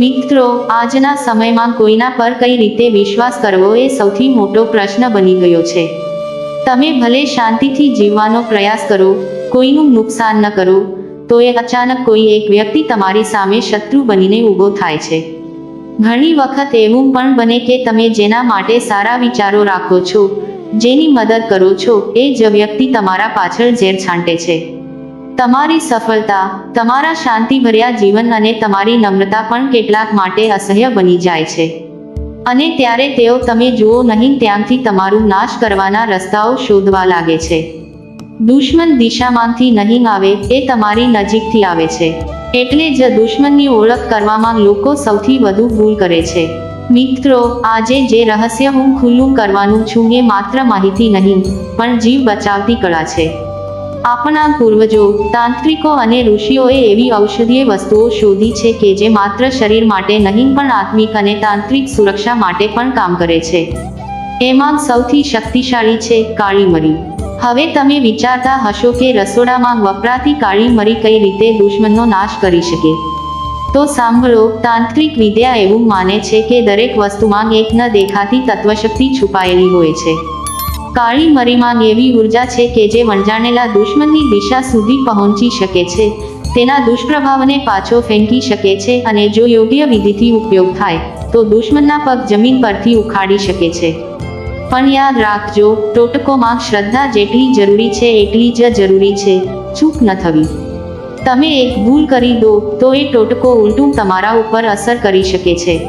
મિત્રો, આજના સમયમાં કોઈના પર કઈ રીતે વિશ્વાસ કરવો એ સૌથી મોટો પ્રશ્ન બની ગયો છે. તમે ભલે શાંતિથી જીવવાનો પ્રયાસ કરો, કોઈનું નુકસાન ન કરો તો એ અચાનક કોઈ એક વ્યક્તિ તમારી સામે શત્રુ બનીને ઊભો થાય છે. ઘણી વખત એવું પણ બને કે તમે જેના માટે સારા વિચારો રાખો છો, જેની મદદ કરો છો, એ જ વ્યક્તિ તમારા પાછળ ઝેર છાંટે છે. તમારી સફળતા, તમારા શાંતિભર્યા જીવન અને તમારી નમ્રતા પણ કેટલાક માટે અસહ્ય બની જાય છે. અને ત્યારે તેઓ તમે જુઓ નહીં ત્યાંથી તમારું નાશ કરવાના રસ્તાઓ શોધવા લાગે છે. દુશ્મન દિશામાંથી નહીં આવે એ તમારી નજીકથી આવે છે. એટલે જ દુશ્મનની ઓળખ કરવામાં લોકો સૌથી વધુ ભૂલ કરે છે. મિત્રો, આજે જે રહસ્ય હું ખુલ્લું કરવાનું છું એ માત્ર માહિતી નહીં, પણ જીવ બચાવતી કળા છે. આપણા પૂર્વજો, તાંત્રિકો અને ઋષિઓએ એવી ઔષધીય વસ્તુઓ શોધી છે કે જે માત્ર શરીર માટે નહીં, પણ આત્મિક અને તાંત્રિક સુરક્ષા માટે પણ કામ કરે છે. એમાં સૌથી શક્તિશાળી છે કાળી મરી. હવે તમે વિચારતા હશો કે રસોડામાં વપરાતી કાળી મરી કઈ રીતે દુશ્મનનો નાશ કરી શકે. તો સાંભળો, તાંત્રિક વિદ્યા એવું માને છે કે દરેક વસ્તુમાં એક ન દેખાતી તત્વશક્તિ છુપાયેલી હોય છે. કાળી મરીમાં એવી ઊર્જા છે કે જે વણજાણેલા દુશ્મનની દિશા સુધી પહોંચી શકે છે. તેના દુષ્પ્રભાવને પાછો ફેંકી શકે છે અને જો યોગ્ય વિધિથી ઉપયોગ થાય, તો દુશ્મનના પગ જમીન પરથી ઉખાડી શકે છે. પણ યાદ રાખજો, ટોટકોમાં શ્રદ્ધા જેટલી જરૂરી છે એટલી જ જરૂરી છે. ચૂપ ન થવી. તમે એક ભૂલ કરી દો, તો એ ટોટકો ઉલટું તમારા ઉપર અસર કરી શકે છે.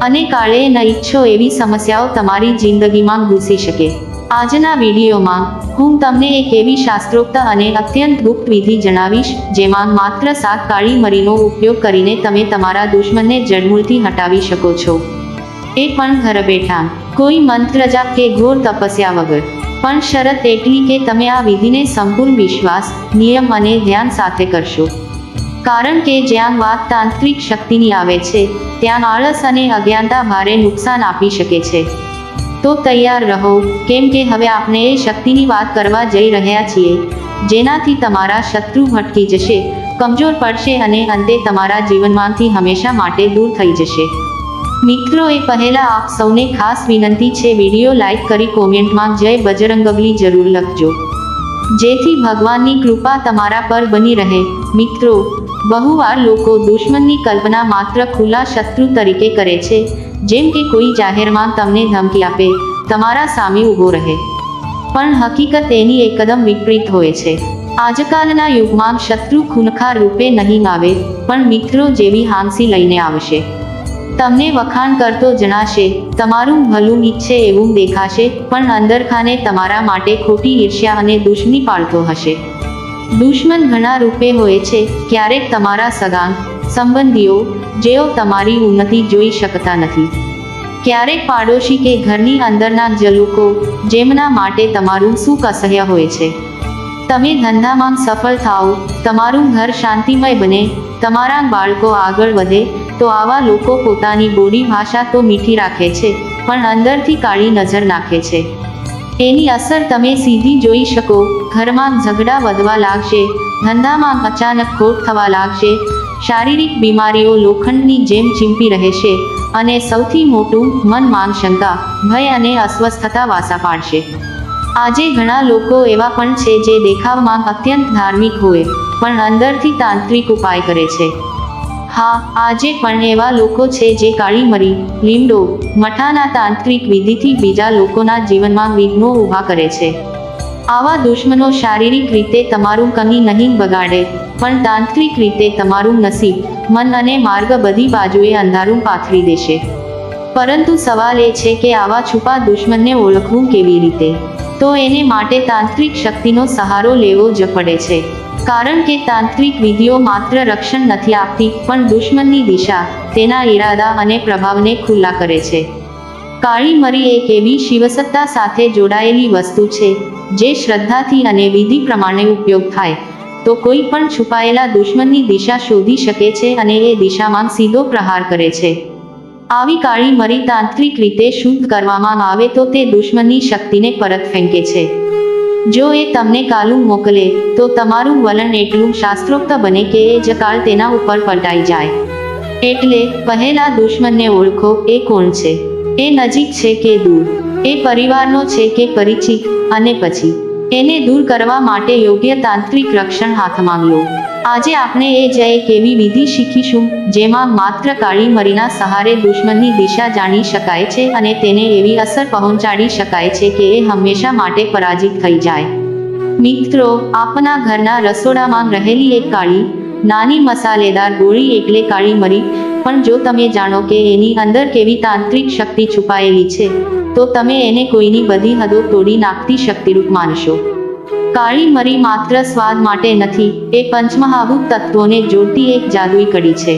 અને કાળે ન ઈચ્છો એવી સમસ્યાઓ તમારી જિંદગીમાં ઘૂસી શકે. આજના વિડીયોમાં હું તમને એક એવી શાસ્ત્રોક્ત અને અત્યંત ગુપ્ત વિધિ જણાવીશ, જેમાં માત્ર સાત કાળી મરીનો ઉપયોગ કરીને તમે તમારા દુશ્મનને જડમૂળથી હટાવી શકો છો. એ પણ ઘર બેઠા. કોઈ મંત્ર જાપ કે ઘોર તપસ્યા વગર. પણ શરત એટલી કે તમે આ વિધિને સંપૂર્ણ વિશ્વાસ, નિયમ અને ધ્યાન સાથે કરશો. કારણ કે જ્યાં વાત તાંત્રિક શક્તિની આવે છે, ત્યાં આળસ અને અજ્ઞાનતા ભારે નુકસાન આપી શકે છે. તો તૈયાર રહો, કેમ કે હવે આપણે એ શક્તિની વાત કરવા જઈ રહ્યા છીએ, જેનાથી તમારા શત્રુ ભટકી જશે, કમજોર પડશે અને અંતે તમારા જીવનમાંથી હંમેશા માટે દૂર થઈ જશે. મિત્રો, એ પહેલા આપ સૌને ખાસ વિનંતી છે, વીડિયો લાઇક કરી કોમેન્ટમાં જય બજરંગબલી જરૂર લખજો. જેથી ભગવાનની કૃપા તમારા પર બની રહે. મિત્રો, બહુવાર લોકો દુશ્મનની કલ્પના માત્ર ખુલ્લા શત્રુ તરીકે કરે છે જેમ કે કોઈ જાહેરમાં તમને ધમકી આપે, તમારા સામે ઊભો રહે. પણ હકીકત એની એકદમ વિપરીત હોય છે. આજકાલના યુગમાં શત્રુ ખૂનખાર રૂપે નહીં આવે, પણ મિત્રો જેવી હાંસી લઈને આવશે. તમને વખાણ કરતો જણાશે, તમારું ભલું ઈચ્છે એવું દેખાશે, પણ અંદરખાને તમારા માટે ખોટી ઈર્ષ્યા અને દુશ્મની પાળતો હશે. દુશ્મન ઘણા રૂપે હોય છે, ક્યારેક તમારા સગાંગ સંબંધીઓ જેઓ તમારી ઉન્નતિ જોઈ શકતા નથી. ક્યારેક પાડોશી કે ઘરની અંદરના જ લોકો જેમના માટે તમારું સુખ અસહ્ય હોય છે. તમે ધંધામાં સફળ થાઓ, તમારું ઘર શાંતિમય બને, તમારા બાળકો આગળ વધે, તો આવા લોકો પોતાની બોડી ભાષા તો મીઠી રાખે છે, પણ અંદરથી કાળી નજર નાખે છે. એની અસર તમે સીધી જોઈ શકો, ઘરમાં ઝઘડા વધવા લાગશે, ધંધામાં અચાનક ખોટ થવા લાગશે શારીરિક બીમારીઓ લોખંડની જેમ ચીંપી રહેશે અને સૌથી મોટું મન શંકા ભય અને અસ્વસ્થતા વાસા પાડશે. આજે ઘણા લોકો એવા પણ છે જે દેખાવમાં અત્યંત ધાર્મિક હોય, પણ અંદરથી તાંત્રિક ઉપાય કરે છે. હા, આજે પણ એવા લોકો છે જે કાળી મરી લીમડો મઠાના તાંત્રિક વિધિથી બીજા લોકોના જીવનમાં વિઘ્નો ઊભા કરે છે. આવા દુશ્મનો શારીરિક રીતે તમારું કમી નહીં બગાડે. પણ તાંત્રિક રીતે તમારું નસીબ, મન અને માર્ગ બધી બાજુએ અંધારું પાથરી દેશે. પરંતુ સવાલ એ છે કે આવા છુપા દુશ્મનને ઓળખવું કેવી રીતે? તો એને માટે તાંત્રિક શક્તિનો સહારો લેવો જ પડે છે. કારણ કે તાંત્રિક વિધિઓ માત્ર રક્ષણ નથી આપતી, પણ દુશ્મનની દિશા, તેના ઈરાદા અને પ્રભાવને ખુલ્લા કરે છે. કાળી મરી એક એવી શિવસત્તા સાથે જોડાયેલી વસ્તુ છે, જે શ્રદ્ધાથી અને વિધિ પ્રમાણે ઉપયોગ થાય. તો કોઈ પણ છુપાયેલા દુશ્મનની દિશા શોધી શકે છે અને એ દિશામાં સીધો પ્રહાર કરે છે. આવી કાળી મરી તાંત્રિક રીતે શુદ્ધ કરવામાં આવે તો તે દુશ્મનની શક્તિને પરત ફેંકે છે. જો એ તમને કાલું મોકલે, તો તમારું વલણ એટલું શાસ્ત્રોક્ત બને કે એ જ કાળ તેના ઉપર પલટાઈ જાય. એટલે, પહેલા દુશ્મનને ઓળખો, એ કોણ છે? એ નજીક છે કે દૂર? એ પરિવારનો છે કે પરિચિત? અને પછી? એને દૂર કરવા માટે યોગ્ય તાંત્રિક રક્ષણ હાથમાં લો આજે આપણે એ જ એક એવી વિધિ શીખીશું, જેમાં માત્ર કાળી મરીના સહારે દુશ્મનની દિશા જાણી શકાય છે અને તેને એવી અસર પહોંચાડી શકાય છે કે એ હંમેશા માટે પરાજિત થઈ જાય. મિત્રો, આપના ઘરના રસોડામાં રહેલી એક કાળી, નાની મસાલેદાર ગોળી એટલે કાળી મરી પણ જો તમે જાણો કે એની અંદર કેવી તાંત્રિક શક્તિ છુપાયેલી છે, તો તમે એને કોઈની બધી હદો તોડી નાખતી શક્તિરૂપ માનશો. કાળી મરી માત્ર સ્વાદ માટે નથી, એ પંચમહાભૂત તત્વોને જોડતી એક જાદુઈ કડી છે.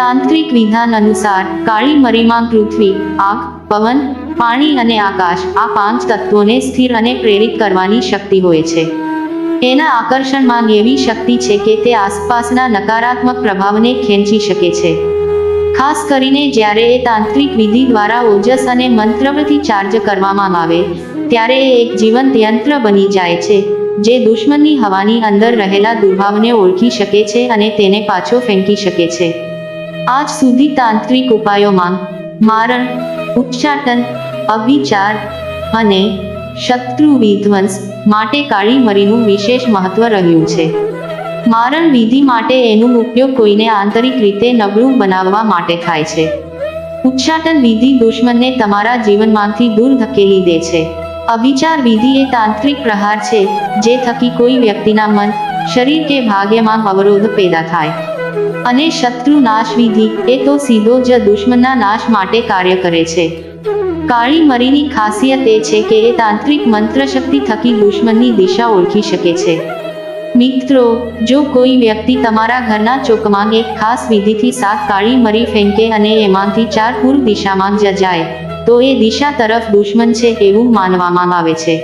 તાંત્રિક વિધાન અનુસાર કાળી મરીમાં પૃથ્વી, આગ, પવન, પાણી અને આકાશ આ પાંચ તત્વોને સ્થિર અને પ્રેરિત કરવાની શક્તિ હોય છે. એના આકર્ષણમાં એવી શક્તિ છે કે તે આસપાસના નકારાત્મક પ્રભાવને ખેંચી શકે છે. ખાસ કરીને જ્યારે એ તાંત્રિક વિધિ દ્વારા ઓજસ અને મંત્રવથી ચાર્જ કરવામાં આવે, ત્યારે એ એક જીવંત યંત્ર બની જાય છે, જે દુશ્મનની હવાની અંદર રહેલા દુર્ભાવને ઓળખી શકે છે અને તેને પાછો ફેંકી શકે છે. આજ સુધી તાંત્રિક ઉપાયોમાં મારણ, ઉચ્ચાટન, અવિચાર અને શત્રુ વિધ્વંસ માટે કાળી મરીનું વિશેષ મહત્વ રહ્યું છે. મારણ વિધિ માટે એનો ઉપયોગ કોઈને આંતરિક રીતે નબળું બનાવવા માટે થાય છે. ઉચ્ચાટન વિધિ દુશ્મનને તમારા જીવનમાંથી દૂર ધકેલી દે છે. અવિચાર વિધિ એ તાંત્રિક પ્રહાર છે, જે થકી કોઈ વ્યક્તિના મન, શરીર કે ભાગ્યમાં અવરોધ પેદા થાય. અને શત્રુ નાશ વિધિ એ તો સીધો જ દુશ્મનના નાશ માટે કાર્ય કરે છે. કાળી મરીની ખાસિયત એ છે કે એ તાંત્રિક મંત્ર શક્તિ થકી દુશ્મનની દિશા ઓળખી શકે છે. મિત્રો, જો કોઈ વ્યક્તિ તમારા ઘરના ચોકમાં એક ખાસ વિધિથી સાત કાળી મરી ફેંકે અને એમાંથી ચાર પૂર્વ દિશામાં જ જાય તો એ દિશા તરફ દુશ્મન છે એવું માનવામાં આવે છે.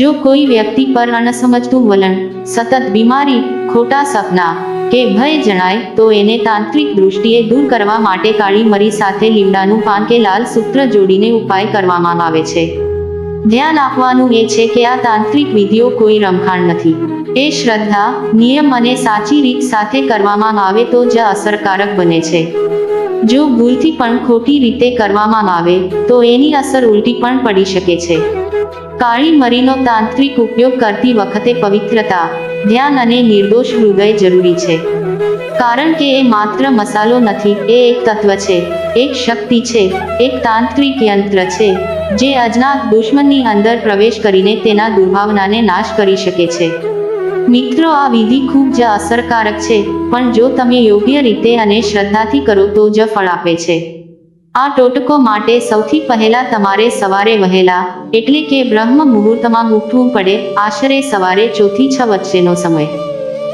જો કોઈ વ્યક્તિ પર અનસમજતું વલણ, સતત બીમારી, ખોટા સપના કે ભય જણાય, તો એને તાંત્રિક દૃષ્ટિએ દૂર કરવા માટે કાળી મરી સાથે લીમડાનું પાન કે લાલ સૂત્ર જોડીને ઉપાય કરવામાં આવે છે. ધ્યાન આપવાનું એ છે કે આ તાંત્રિક વિધિઓ કોઈ રમખાણ નથી. એ શ્રદ્ધા, નિયમ અને સાચી રીત સાથે કરવામાં આવે તો જ અસરકારક બને છે. જો ભૂલથી પણ ખોટી રીતે કરવામાં આવે, તો એની અસર ઉલટી પણ પડી શકે છે. કાળી મરીનો તાંત્રિક ઉપયોગ કરતી વખતે પવિત્રતા, ધ્યાન અને નિર્દોષ હૃદય જરૂરી છે. કારણ કે એ માત્ર મસાલો નથી, એ એક તત્વ છે, એક શક્તિ છે, એક તાંત્રિક યંત્ર છે. જે આજના દુશ્મનની અંદર પ્રવેશ કરીને તેના દુર્ભાવનાને નાશ કરી શકે છે. મિત્રો, આ વિધિ ખૂબ જ અસરકારક છે, પણ જો તમે યોગ્ય રીતે અને શ્રદ્ધાથી કરો તો જ ફળ આપે છે. આ ટોટકો માટે સૌથી પહેલા તમારે સવારે વહેલા, એટલે કે બ્રહ્મ મુહૂર્તમાં ઉઠવું પડે, આશરે સવારે ચોથી છ વચ્ચેનો સમય.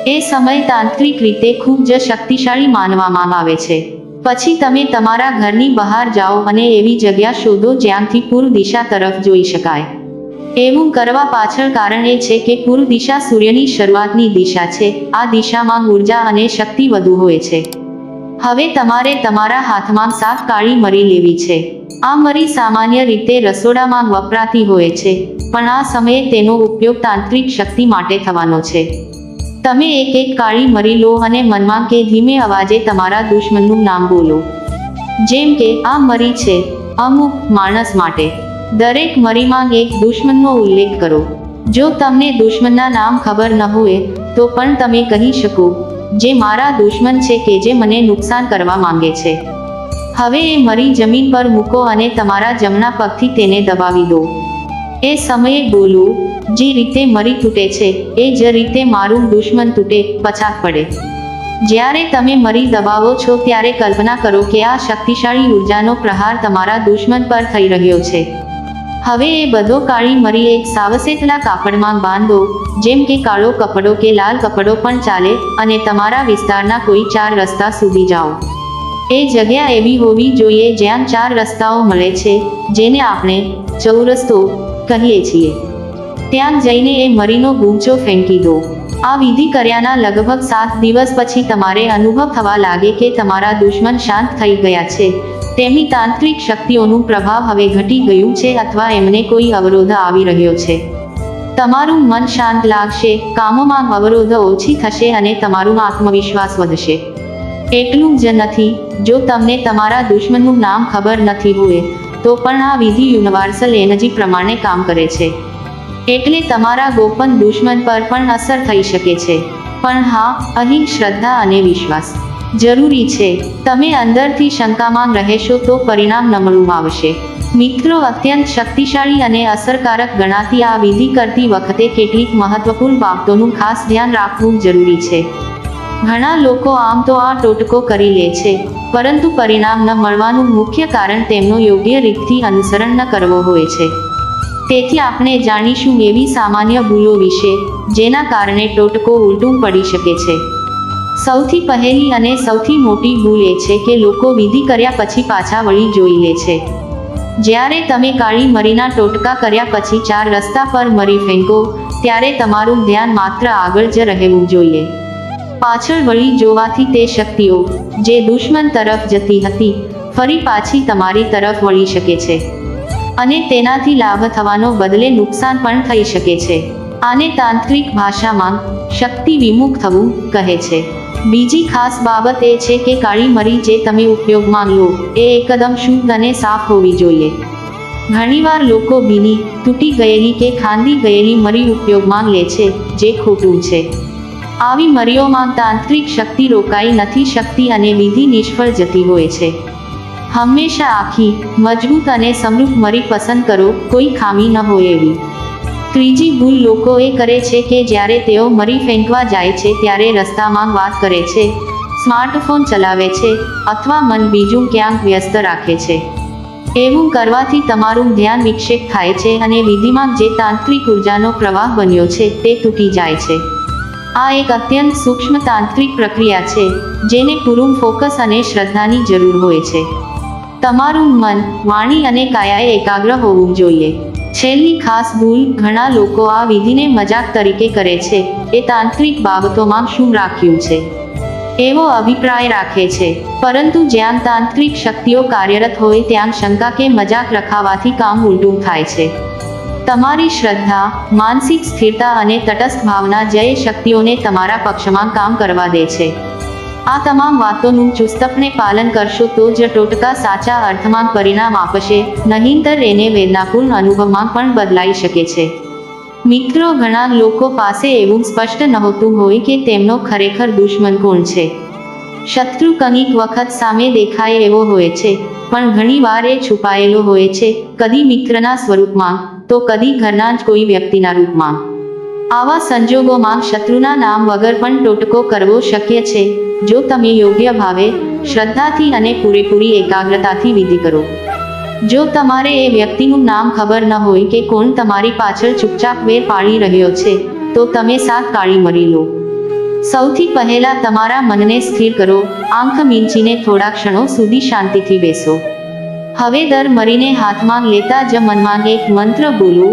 એ સમય તાંત્રિક રીતે ખૂબ જ શક્તિશાળી માનવામાં આવે છે. પછી તમે તમારા ઘરની બહાર જાઓ અને એવી જગ્યા શોધો જ્યાંથી પૂર્વ દિશા તરફ જોઈ શકાય. એવું કરવા પાછળ કારણ એ છે કે પૂર્વ દિશા સૂર્યની શરૂઆતની દિશા છે. આ દિશામાં ઊર્જા અને શક્તિ વધુ હોય છે. હવે તમારે તમારા હાથમાં સાફ કાળી મરી લેવી છે. આ મરી સામાન્ય રીતે રસોડામાં વપરાતી હોય છે, પણ આ સમયે તેનો ઉપયોગ તાંત્રિક શક્તિ માટે થવાનો છે. તમે એક એક કાળી મરી લો અને મનમાં કે ધીમે અવાજે તમારા દુશ્મનનું નામ બોલો. જેમ કે, આ મરી છે, અમુક માણસ માટે. દરેક મરીમાં એક દુશ્મનનો ઉલ્લેખ કરો. જો તમને દુશ્મનના નામ ખબર ન હોય, તો પણ તમે કહી શકો, જે મારા દુશ્મન છે કે જે મને નુકસાન કરવા માંગે છે. હવે એ મરી જમીન પર મૂકો અને તમારા જમણા પગથી તેને દબાવી દો. એ સમયે બોલો જે રીતે મરી તૂટે છે, એ જ રીતે મારું દુશ્મન તૂટે, પછાત પડે. જ્યારે તમે મરી દબાવો છો, ત્યારે કલ્પના કરો કે આ શક્તિશાળી ઉર્જાનો પ્રહાર તમારા દુશ્મન પર થઈ રહ્યો છે. હવે એ બધો કાળી મરી એક સાવસેતલા કાપડમાં બાંધો, જેમ કે કાળો કપડો કે લાલ કપડો પણ ચાલે અને તમારા વિસ્તારના કોઈ ચાર રસ્તા સુધી જાઓ. એ જગ્યા એવી હોવી જોઈએ જ્યાં ચાર રસ્તાઓ મળે છે, જેને આપણે ચૌરસ્તો કહીએ છીએ. ત્યાં જઈને એ મરીનો ગુંચો ફેંકી દો. આ વિધિ કર્યાના લગભગ સાત દિવસ પછી તમારે અનુભવ થવા લાગે કે તમારા દુશ્મન શાંત થઈ ગયા છે. તેમની તાંત્રિક શક્તિઓનું પ્રભાવ હવે ઘટી ગયું છે અથવા એમને કોઈ અવરોધ આવી રહ્યો છે. તમારું મન શાંત લાગશે, કામોમાં અવરોધ ઓછી થશે અને તમારું આત્મવિશ્વાસ વધશે. એટલું જ નથી, જો તમને તમારા દુશ્મનનું નામ ખબર નથી હોય, તો પણ આ વિધિ યુનિવર્સલ એનર્જી પ્રમાણે કામ કરે છે. એટલે તમારા ગોપન દુશ્મન પર પણ અસર થઈ શકે છે. પણ હા, અહીં શ્રદ્ધા અને વિશ્વાસ. જરૂરી છે, તમે અંદરથી શંકામાં રહેશો તો પરિણામ નમણું આવશે. મિત્રો અત્યંત શક્તિશાળી અને અસરકારક ગણાતી આ વિધિ કરતી વખતે કેટલીક મહત્વપૂર્ણ બાબતોનું ખાસ ધ્યાન રાખવું જરૂરી છે. ઘણા લોકો આમ તો આ ટોટકો કરી લે છે, પરંતુ પરિણામ ન મળવાનું મુખ્ય કારણ તેમનો યોગ્ય રીતથી અનુસરણ ન કરવો હોય છે. તેથી આપણે જાણીશું એવી સામાન્ય ભૂલો વિશે, જેના કારણે ટોટકો ઉલટું પડી શકે છે. સૌથી પહેલી અને સૌથી મોટી ભૂલ એ છે કે લોકો વિધિ કર્યા પછી પાછા વળી જોઈ લે છે. જ્યારે તમે કાળી મરીના ટોટકા કર્યા પછી ચાર રસ્તા પર મરી ફેંકો, ત્યારે તમારું ધ્યાન માત્ર આગળ જ રહેવું જોઈએ. પાછળ વળી જોવાથી તે શક્તિઓ, જે દુશ્મન તરફ જતી હતી, ફરી પાછી તમારી તરફ વળી શકે છે. અને તેનાથી લાભ થવાનો બદલે નુકસાન પણ થઈ શકે છે. આને તાંત્રિક ભાષામાં શક્તિ વિમુખ થવું કહે છે. બીજી ખાસ બાબત એ છે કે કાળી મરી જે તમે ઉપયોગમાં લો એ એકદમ શુદ્ધ અને સાફ હોવી જોઈએ. ઘણીવાર લોકો ભીની, તૂટી ગયેલી કે ખાંદી ગયેલી મરી ઉપયોગમાં લે છે, જે ખોટું છે. આવી મરીઓમાં તાંત્રિક શક્તિ રોકાઈ નથી શકતી અને વિધિ નિષ્ફળ જતી હોય છે. હંમેશા આખી, મજબૂત અને સમૃદ્ધ મરી પસંદ કરો, કોઈ ખામી ન હોય એવી. ત્રીજી ભૂલ લોકો એ કરે છે કે જ્યારે તેઓ મરી ફેંકવા જાય છે ત્યારે રસ્તામાં વાત કરે છે, સ્માર્ટફોન ચલાવે છે અથવા મન બીજું ક્યાંક વ્યસ્ત રાખે છે. એવું કરવાથી તમારું ધ્યાન વિક્ષેપ થાય છે અને વિધિમાં જે તાંત્રિક ઉર્જાનો પ્રવાહ બન્યો છે તે તૂટી જાય છે. આ એક અત્યંત સૂક્ષ્મ તાંત્રિક પ્રક્રિયા છે, જેને પૂરું ફોકસ અને શ્રદ્ધાની જરૂર હોય છે. તમારું મન, વાણી અને કાયાએ એકાગ્ર હોવું જોઈએ. છેલ્લી ખાસ ભૂલ ઘણા લોકો આ વિધિને મજાક તરીકે કરે છે. એ તાંત્રિક બાબતોમાં શું રાખ્યું છે? એવો અભિપ્રાય રાખે છે. પરંતુ જ્યાં તાંત્રિક શક્તિઓ કાર્યરત હોય ત્યાં શંકા કે મજાક રખાવાથી કામ ઉલટું થાય છે. તમારી શ્રદ્ધા, માનસિક સ્થિરતા અને તટસ્થ ભાવના જય શક્તિઓને તમારા પક્ષમાં કામ કરવા દે છે. આ તમામ વાતોનું ચુસ્તપણે પાલન કરશો તો જ ટોટકા સાચા અર્થમાં પરિણામ આપશે. નહીંતર એને વેદનાપૂર્ણ અનુભવમાં પણ બદલાઈ શકે છે. મિત્રો, ઘણા લોકો પાસે એવું સ્પષ્ટ નહોતું હોય કે તેમનો ખરેખર દુશ્મન કોણ છે. શત્રુ કંઈક વખત સામે દેખાય એવો હોય છે, પણ ઘણીવાર એ છુપાયેલો હોય છે, કદી મિત્રના સ્વરૂપમાં, તો કદી ઘરના જ કોઈ વ્યક્તિના રૂપમાં. આવા સંજોગોમાં શત્રુના નામ વગર પણ ટોટકો કરવો શક્ય છે. જો તમે યોગ્ય ભાવે શ્રદ્ધાથી અને પૂરેપૂરી એકાગ્રતાથી વિધિ કરો. જો તમારે એ વ્યક્તિનું નામ ખબર ન હોય કે કોણ તમારી પાછળ ચૂપચાપ વેર પાડી રહ્યો છે, તો તમે સાત કાળી મરી લો. સૌથી પહેલા તમારા મનને સ્થિર કરો, આંખ મીંચીને થોડા ક્ષણો સુધી શાંતિથી બેસો. હવે દર મરીને હાથમાં લેતા જ મનમાં એક મંત્ર બોલો,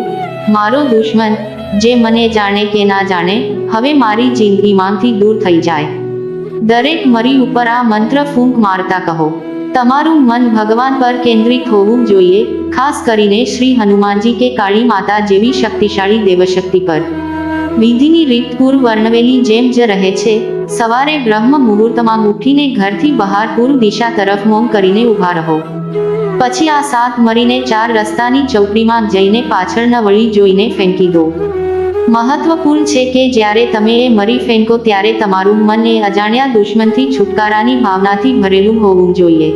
મારો દુશ્મન જે મને જાણે કે ના જાણે, હવે મારી જિંદગીમાંથી દૂર થઈ જાય. દરેક મરી ઉપર આ મંત્ર ફૂંક મારતા કહો. તમારું મન ભગવાન પર કેન્દ્રિત હોવું જોઈએ, ખાસ કરીને શ્રી હનુમાનજી કે કાળી માતા જેવી શક્તિશાળી દેવશક્તિ પર. વિધિની રીત પૂર્વ વર્ણવેલી જેમ જ રહે છે, સવારે બ્રહ્મ મુહૂર્તમાં ઉઠીને ઘરથી બહાર પૂર્વ દિશા તરફ મોમ કરીને ઊભા રહો. પછી આ સાત મરીને ચાર રસ્તાની ચોકડીમાં જઈને પાછળ ન વળી જોઈને ફેંકી દો. મહત્વપૂર્ણ છે કે જ્યારે તમે એ મરી ફેંકો ત્યારે તમારું મન એ અજાણ્યા દુશ્મનથી છુટકારાની ભાવનાથી ભરેલું હોવું જોઈએ.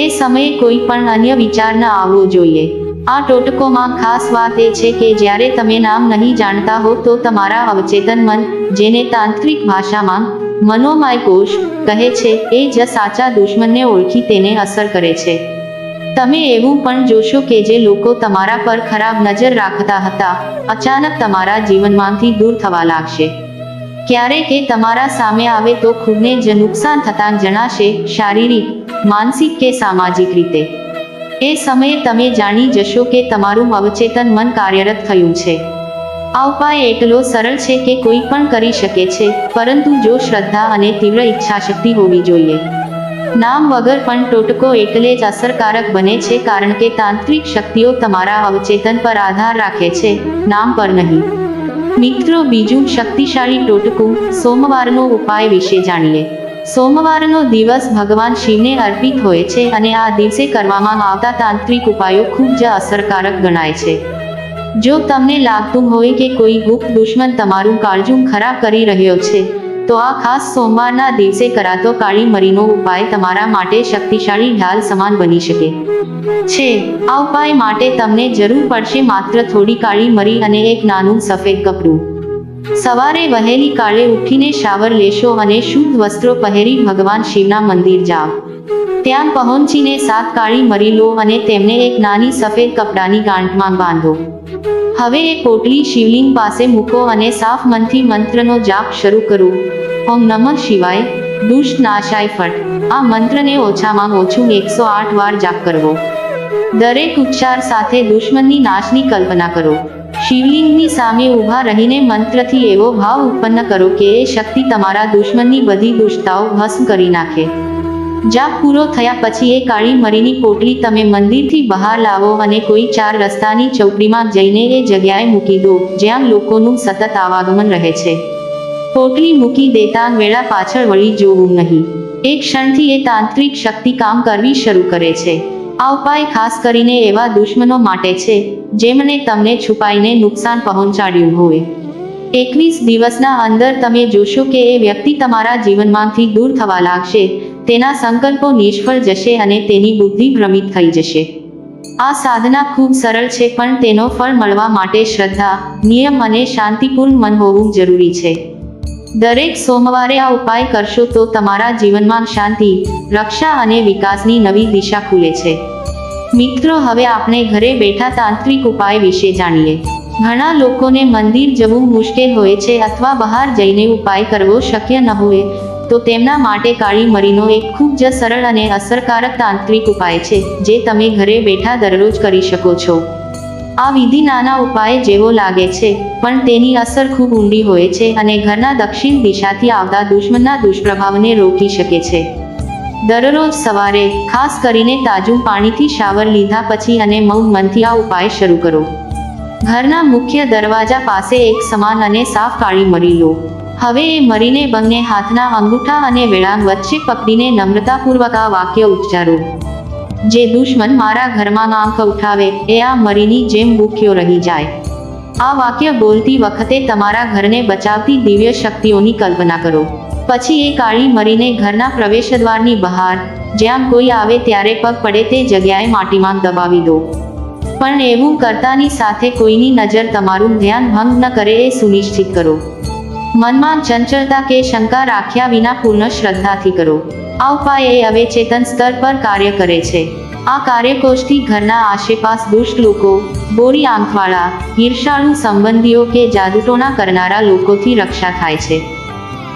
એ સમયે કોઈ પણ અન્ય વિચાર ન આવવો જોઈએ. આ ટોટકોમાં ખાસ વાત એ છે કે જ્યારે તમે નામ નહીં જાણતા હો તો તમારા અવચેતન મન, જેને તાંત્રિક ભાષામાં મનોમાય કોષ કહે છે, એ જ સાચા દુશ્મનને ઓળખી તેને અસર કરે છે. તમે એવું પણ જોશો કે જે લોકો તમારા પર ખરાબ નજર રાખતા હતા, અચાનક તમારા જીવનમાંથી દૂર થવા લાગશે. ક્યારેક એ તમારા સામે આવે તો ખુદને જ નુકસાન થતાં જણાશે શારીરિક, માનસિક કે સામાજિક રીતે. એ સમયે તમે જાણી જશો કે તમારું અવચેતન મન કાર્યરત થયું છે. આ ઉપાય એટલો સરળ છે કે કોઈ પણ કરી શકે છે, પરંતુ જો શ્રદ્ધા અને તીવ્ર ઈચ્છાશક્તિ હોવી જોઈએ. નામ વગર પણ ટોટકો એટલે જ અસરકારક બને છે કારણ કે તાંત્રિક શક્તિઓ તમારા અવચેતન પર આધાર રાખે છે, નામ પર નહીં. મિત્રો, બીજું શક્તિશાળી ટોટકું સોમવારનો ઉપાય વિશે જાણીએ. સોમવારનો દિવસ ભગવાન શિવને અર્પિત હોય છે અને આ દિવસે કરવામાં આવતા તાંત્રિક ઉપાયો ખૂબ જ અસરકારક ગણાય છે. જો તમને લાગતું હોય કે કોઈ ગુપ્ત દુશ્મન તમારું કાળજું ખરાબ કરી રહ્યો છે તો આ ખાસ સોમવારના દિવસે કરાતો કાળી મરીનો ઉપાય તમારા માટે શક્તિશાળી ઢાલ સમાન બની શકે. છે. આ ઉપાય માટે તમને જરૂર પડશે માત્ર થોડી કાળી મરી અને એક નાનું સફેદ કપડું. સવારે વહેલી કાળે ઉઠીને શાવર લેશો અને શુદ્ધ વસ્ત્રો પહેરી ભગવાન શિવના મંદિર જાઓ. ત્યાં પહોંચીને સાત કાળી મરી લો અને તેમને એક નાની સફેદ કપડાની ગાંઠમાં બાંધો. હવે એ પોટલી શિવલિંગ પાસે મૂકો અને સાફ મનથી મંત્રનો જાપ શરૂ કરો. ઓમ નમઃ શિવાય, દુષ્ટ નાશાય ફટ. આ મંત્રને ઓછામાં ઓછું એકસો આઠ વાર જાપ કરવો. દરેક ઉચ્ચાર સાથે દુશ્મનની નાશની કલ્પના કરો. શિવલિંગની સામે ઊભા રહીને મંત્રથી એવો ભાવ ઉત્પન્ન કરો કે એ શક્તિ તમારા દુશ્મનની બધી દુષ્ટતાઓ ભસ્મ કરી નાખે. જાપ પૂરો થયા પછી એ કાળી મરીની પોટલી તમે મંદિરથી બહાર લાવો અને કોઈ ચાર રસ્તાની ચોકડીમાં જઈને એ જગ્યાએ મૂકી દો, જ્યાં લોકોનું સતત આવાગમન રહે છે. પોટલી મૂકી દેતા વેળા પાછળ વળી જોવું નહીં. એક ક્ષણથી એ તાંત્રિક શક્તિ કામ કરવી શરૂ કરે છે. આ ઉપાય ખાસ કરીને એવા દુશ્મનો માટે છે જેમણે તમને છુપાઈને નુકસાન પહોંચાડ્યું હોય. એકવીસ દિવસના અંદર તમે જોશો કે એ વ્યક્તિ તમારા જીવનમાંથી દૂર થવા લાગશે તેના સંકલ્પો નિષ્ફળ જશે અને તેની બુદ્ધિ ભ્રમિત થઈ જશે. આ સાધના ખૂબ સરળ છે, પણ તેનો ફળ મળવા માટે શ્રદ્ધા, નિયમ અને શાંતિપૂર્ણ મન હોવું જરૂરી છે. દરેક સોમવારે આ ઉપાય કરશો તો તમારા જીવનમાં શાંતિ, રક્ષા અને વિકાસની નવી દિશા ખુલે છે. મિત્રો, હવે આપણે ઘરે બેઠા તાંત્રિક ઉપાય વિશે જાણીએ. ઘણા લોકોને મંદિર જવું મુશ્કેલ હોય છે અથવા બહાર જઈને ઉપાય કરવો શક્ય ન હોય તો તેમના માટે કાળી મરીનો એક ખૂબ જ સરળ અને અસરકારક તાંત્રિક ઉપાય છે, જે તમે ઘરે બેઠા દરરોજ કરી શકો છો. આ વિધિ નાના ઉપાય જેવો લાગે છે, પણ તેની અસર ખૂબ ઊંડી હોય છે અને ઘરના દક્ષિણ દિશાથી આવતા દુશ્મનના દુષ્પ્રભાવને રોકી શકે છે. દરરોજ સવારે, ખાસ કરીને તાજું પાણીથી શાવર લીધા પછી અને મૌન મનથી આ ઉપાય શરૂ કરો. ઘરના મુખ્ય દરવાજા પાસે એક સમાન અને સાફ કાળી મરી લો. હવે એ મરીને બંને હાથના અંગૂઠા અને વેળાંગ વચ્ચે પકડીને નમ્રતાપૂર્વક આ વાક્ય ઉચ્ચારો. જે દુશ્મન મારા ઘરમાં આંખ ઉઠાવે, એ આ મરીની જેમ ભૂખ્યો રહી જાય. આ વાક્ય બોલતી વખતે તમારા ઘરને બચાવતી દિવ્ય શક્તિઓની કલ્પના કરો. પછી એ કાળી મરીને ઘરના પ્રવેશદ્વારની બહાર, જ્યાં કોઈ આવે ત્યારે પગ પડે તે જગ્યાએ માટીમાં દબાવી દો. પણ એવું કરતાની સાથે કોઈની નજર તમારું ધ્યાન ભંગ ન કરે એ સુનિશ્ચિત કરો. મનમાં ચંચળતા કે શંકા રાખ્યા વિના પૂર્ણ શ્રદ્ધાથી કરો. આ ઉપાય એ હવે ચેતન સ્તર પર કાર્ય કરે છે. આ કાર્યકોષથી ઘરના આસેપાસ દુષ્ટ લોકો, બોરી આંખવાળા ઈર્ષાળુ સંબંધીઓ કે જાદુટોના કરનારા લોકોથી રક્ષા થાય છે.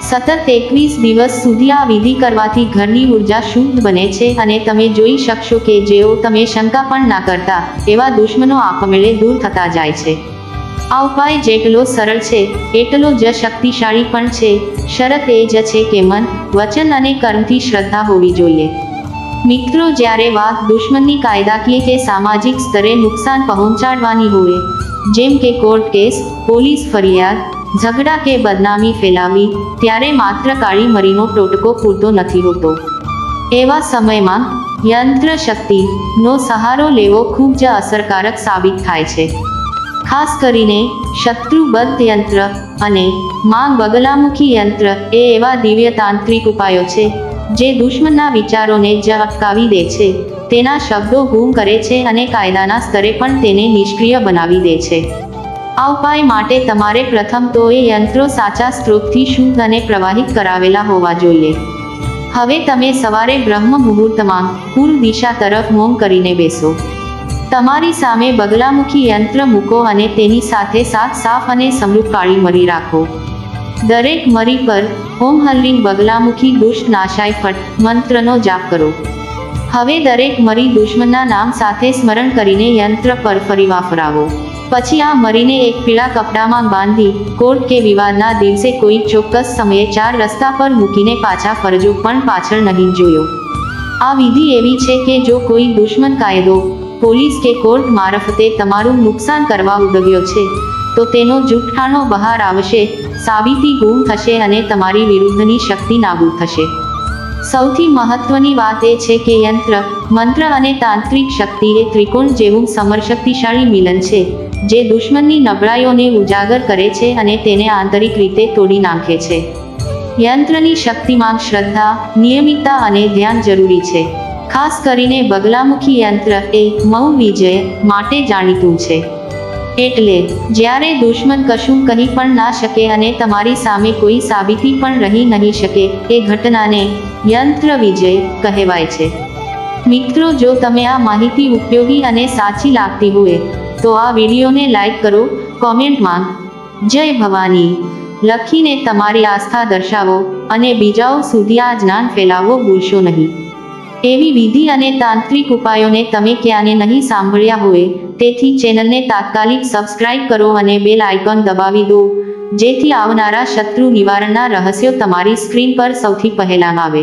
સતત એકવીસ દિવસ સુધી આ વિધિ કરવાથી ઘરની ઊર્જા શુદ્ધ બને છે અને તમે જોઈ શકશો કે જેઓ તમે શંકા પણ ના કરતા એવા દુશ્મનો આપમેળે દૂર થતા જાય છે. આ ઉપાય જેટલો સરળ છે, એટલો જ શક્તિશાળી પણ છે. શરત એ જ છે કે મન, વચન અને કર્મથી શ્રદ્ધા હોવી જોઈએ. મિત્રો, જ્યારે વાત દુશ્મનની કાયદાકીય કે સામાજિક સ્તરે નુકસાન પહોંચાડવાની હોય, જેમ કે કોર્ટ કેસ, પોલીસ ફરિયાદ, ઝઘડા કે બદનામી ફેલાવી, ત્યારે માત્ર કાળી મરીનો ટોટકો પૂરતો નથી હોતો. એવા સમયમાં યંત્ર શક્તિનો સહારો લેવો ખૂબ જ અસરકારક સાબિત થાય છે. ખાસ કરીને શત્રુબદ્ધ યંત્ર અને માંગ બગલામુખી યંત્ર એ એવા દિવ્ય તાંત્રિક ઉપાયો છે જે દુશ્મનના વિચારોને જ અટકાવી દે છે. તેના શબ્દો ગુમ કરે છે અને કાયદાના સ્તરે પણ તેને નિષ્ક્રિય બનાવી દે છે. આ ઉપાય માટે તમારે પ્રથમ તો એ યંત્રો સાચા સ્ત્રોતથી શુદ્ધ અને પ્રવાહિત કરાવેલા હોવા જોઈએ. હવે તમે સવારે બ્રહ્મ મુહૂર્તમાં પૂર્વ દિશા તરફ મોમ કરીને બેસો. તમારી સામે બગલામુખી યંત્ર મૂકો અને તેની સાથે સાત સાફ અને સમૃદ્ધ કાળી મરી રાખો. દરેક મરી પર હોમ હલ્લિંગ બગલામુખી દુષ્ટ નાશાય ફટ મંત્રનો જાપ કરો. હવે દરેક મરી દુશ્મનના નામ સાથે સ્મરણ કરીને યંત્ર પર ફરી વાપરાવો. પછી આ મરીને એક પીળા કપડામાં બાંધી કોર્ટ કે વિવાદના દિવસે કોઈ ચોક્કસ સમયે ચાર રસ્તા પર મૂકીને પાછા ફરજો પણ પાછળ નહીં જોયો. આ વિધિ એવી છે કે જો કોઈ દુશ્મન કાયદો પોલીસ કે કોર્ટ મારફતે તમારું નુકસાન કરવા ઉદવ્યો છે, તો તેનો જૂઠાણો બહાર આવશે, સાબિતી ગુમ થશે અને તમારી વિરુદ્ધની શક્તિ નાબૂદ થશે. સૌથી મહત્વની વાત એ છે કે યંત્ર, મંત્ર અને તાંત્રિક શક્તિ એ ત્રિકોણ જેવું સમરશક્તિશાળી મિલન છે, જે દુશ્મનની નબળાઈઓને ઉજાગર કરે છે અને તેને આંતરિક રીતે તોડી નાખે છે. યંત્રની શક્તિમાં શ્રદ્ધા, નિયમિતતા અને ધ્યાન જરૂરી છે. ખાસ કરીને બગલામુખી યંત્ર એ મૌ વિજય માટે જાણીતું છે. એટલે જ્યારે દુશ્મન કશું કહી પણ ના શકે અને તમારી સામે કોઈ સાબિતી પણ રહી નહીં શકે, એ ઘટનાને યંત્ર વિજય કહેવાય છે. મિત્રો, જો તમે આ માહિતી ઉપયોગી અને સાચી લાગતી હોય, તો આ વિડીયોને લાઈક કરો કોમેન્ટમાં જય ભવાની. લખીને તમારી આસ્થા દર્શાવો અને બીજાઓ સુધી આ જ્ઞાન ફેલાવો ભૂલશો નહીં. એવી વિધિ અને તાંત્રિક ઉપાયોને તમે ક્યાંને નહીં સાંભળ્યા હોય, તેથી ચેનલને તાત્કાલિક સબસ્ક્રાઇબ કરો અને બેલ આઇકોન દબાવી દો, જેથી આવનારા શત્રુ નિવારણના રહસ્યો તમારી સ્ક્રીન પર સૌથી પહેલા આવે.